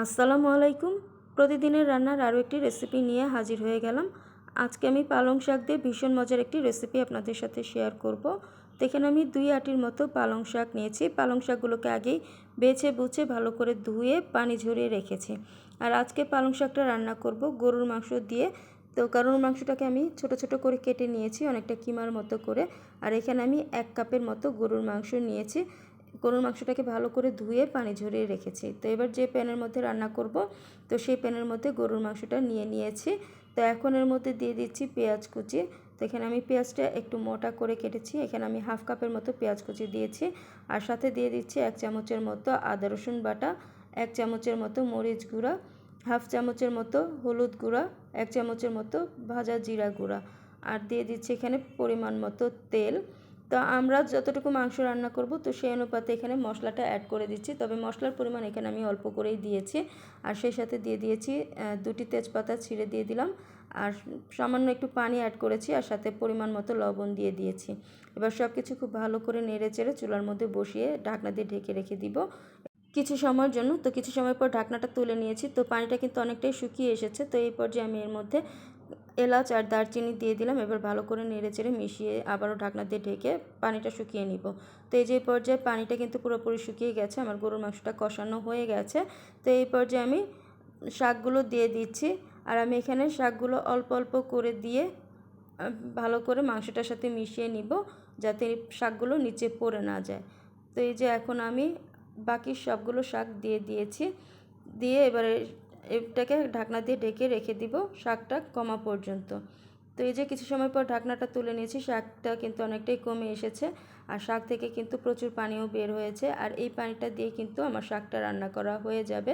আসসালামু আলাইকুম। প্রতিদিনের রান্নার আরও একটি রেসিপি নিয়ে হাজির হয়ে গেলাম। আজকে আমি পালং শাক দিয়ে ভীষণ মজার একটি রেসিপি আপনাদের সাথে শেয়ার করব। তো এখানে আমি দুই আটির মতো পালং শাক নিয়েছি। পালং শাকগুলোকে আগেই বেছে বুছে ভালো করে ধুয়ে পানি ঝরিয়ে রেখেছি। আর আজকে পালং শাকটা রান্না করব গরুর মাংস দিয়ে। তো গরুর মাংসটাকে আমি ছোট ছোট করে কেটে নিয়েছি, অনেকটা কিমার মতো করে। আর এখানে আমি এক কাপের মতো গরুর মাংস নিয়েছি। গরুর মাংসটাকে ভালো করে ধুয়ে পানি ঝরিয়ে রেখেছি। তো এবার যে প্যানের মধ্যে রান্না করব, তো সেই প্যানের মধ্যে গরুর মাংসটা নিয়ে নিয়েছি। তো এখন এর মধ্যে দিয়ে দিচ্ছি পেঁয়াজ কুচি। তো এখানে আমি পেঁয়াজটা একটু মোটা করে কেটেছি। এখানে আমি হাফ কাপের মতো পেঁয়াজ কুচি দিয়েছি। আর সাথে দিয়ে দিচ্ছি এক চামচের মতো আদা, রসুন বাটা, এক চামচের মতো মরিচ গুঁড়া, হাফ চামচের মতো হলুদ গুঁড়া, এক চামচের মতো ভাজা জিরা গুঁড়া। আর দিয়ে দিচ্ছি এখানে পরিমাণ মতো তেল। তো আমরা যতটুকু মাংস রান্না করব, তো সেই অনুপাতে এখানে মশলাটা অ্যাড করে দিচ্ছি। তবে মশলার পরিমাণ এখানে আমি অল্প করেই দিয়েছি। আর সেই সাথে দিয়ে দিয়েছি দুটি তেজপাতা ছিঁড়ে দিয়ে দিলাম। আর সামান্য একটু পানি অ্যাড করেছি আর সাথে পরিমাণ মতো লবণ দিয়ে দিয়েছি। এবার সব কিছু খুব ভালো করে নেড়ে চেড়ে চুলার মধ্যে বসিয়ে ঢাকনা দিয়ে ঢেকে রেখে দিব। কিছু সময়ের জন্য, তো কিছু সময় পর ঢাকনাটা তুলে নিয়েছি। তো পানিটা কিন্তু অনেকটাই শুকিয়ে এসেছে। তো এই পর্যায়ে আমি এর মধ্যে এলাচ আর দারচিনি দিয়ে দিলাম, এবার ভালো করে নেড়ে চেড়ে মিশিয়ে আবারও ঢাকনা দিয়ে ঢেকে পানিটা শুকিয়ে নিব। তো এই যে পর্যায়ে পানিটা কিন্তু পুরোপুরি শুকিয়ে গেছে, আমার গরুর মাংসটা কষানো হয়ে গেছে। তো এই পর্যায়ে আমি শাকগুলো দিয়ে দিচ্ছি আর আমি এখানে শাকগুলো অল্প অল্প করে দিয়ে ভালো করে মাংসটার সাথে মিশিয়ে নিব যাতে শাকগুলো নিচে পড়ে না যায়। তো এই যে এখন আমি বাকি সবগুলো শাক দিয়ে দিয়েছি, দিয়ে এবারে এটাকে ঢাকনা দিয়ে ঢেকে রেখে দিব শাকটা কমা পর্যন্ত। তো এই যে কিছু সময় পর ঢাকনাটা তুলে নিয়েছি, শাকটা কিন্তু অনেকটাই কমে এসেছে আর শাক থেকে কিন্তু প্রচুর পানিও বের হয়েছে আর এই পানিটা দিয়ে কিন্তু আমার শাকটা রান্না করা হয়ে যাবে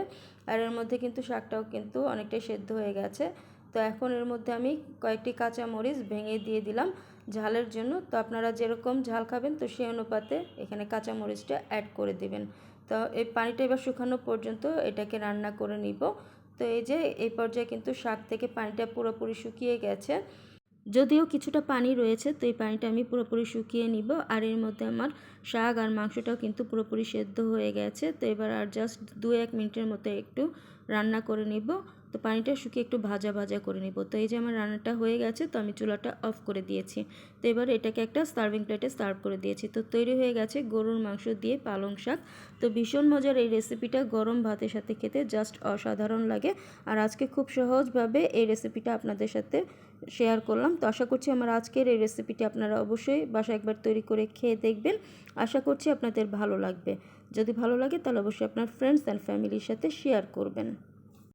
আর এর মধ্যে কিন্তু শাকটাও কিন্তু অনেকটাই সেদ্ধ হয়ে গেছে। তো এখন এর মধ্যে আমি কয়েকটি কাঁচা মরিচ ভেঙে দিয়ে দিলাম ঝালের জন্য। তো আপনারা যেরকম ঝাল খাবেন তো সেই অনুপাতে এখানে কাঁচা মরিচটা অ্যাড করে দেবেন। তো এই পানিটা এবার শুকানো পর্যন্ত এটাকে রান্না করে নিব। তো এই যে, এই পর্যায়ে কিন্তু শাক থেকে পানিটা পুরোপুরি শুকিয়ে গেছে। যদিও কিছুটা পানি রয়েছে, তো এই পানিটা আমি পুরোপুরি শুকিয়ে নিব। আর এর মধ্যে আমার শাক আর মাংসটাও কিন্তু পুরোপুরি সেদ্ধ হয়ে গেছে। তো এবার আর জাস্ট দু এক মিনিটের মতো একটু রান্না করে নিব। তো পানিটা শুকিয়ে একটু ভাজা ভাজা করে নিব। তো এই যে আমার রান্নাটা হয়ে গেছে, তো আমি চুলাটা অফ করে দিয়েছি। তো এবার এটাকে একটা সার্ভিং প্লেটে সার্ভ করে দিয়েছি। তো তৈরি হয়ে গেছে গরুর মাংস দিয়ে পালং শাক। তো ভীষণ মজার এই রেসিপিটা গরম ভাতের সাথে খেতে জাস্ট অসাধারণ লাগে। আর আজকে খুব সহজভাবে এই রেসিপিটা আপনাদের সাথে শেয়ার করলাম। তো আশা করছি আমার আজকের এই রেসিপিটি আপনারা অবশ্যই বাসা একবার তৈরি করে খেয়ে দেখবেন। আশা করছি আপনাদের ভালো লাগবে। যদি ভালো লাগে তাহলে অবশ্যই আপনার ফ্রেন্ডস অ্যান্ড ফ্যামিলির সাথে শেয়ার করবেন।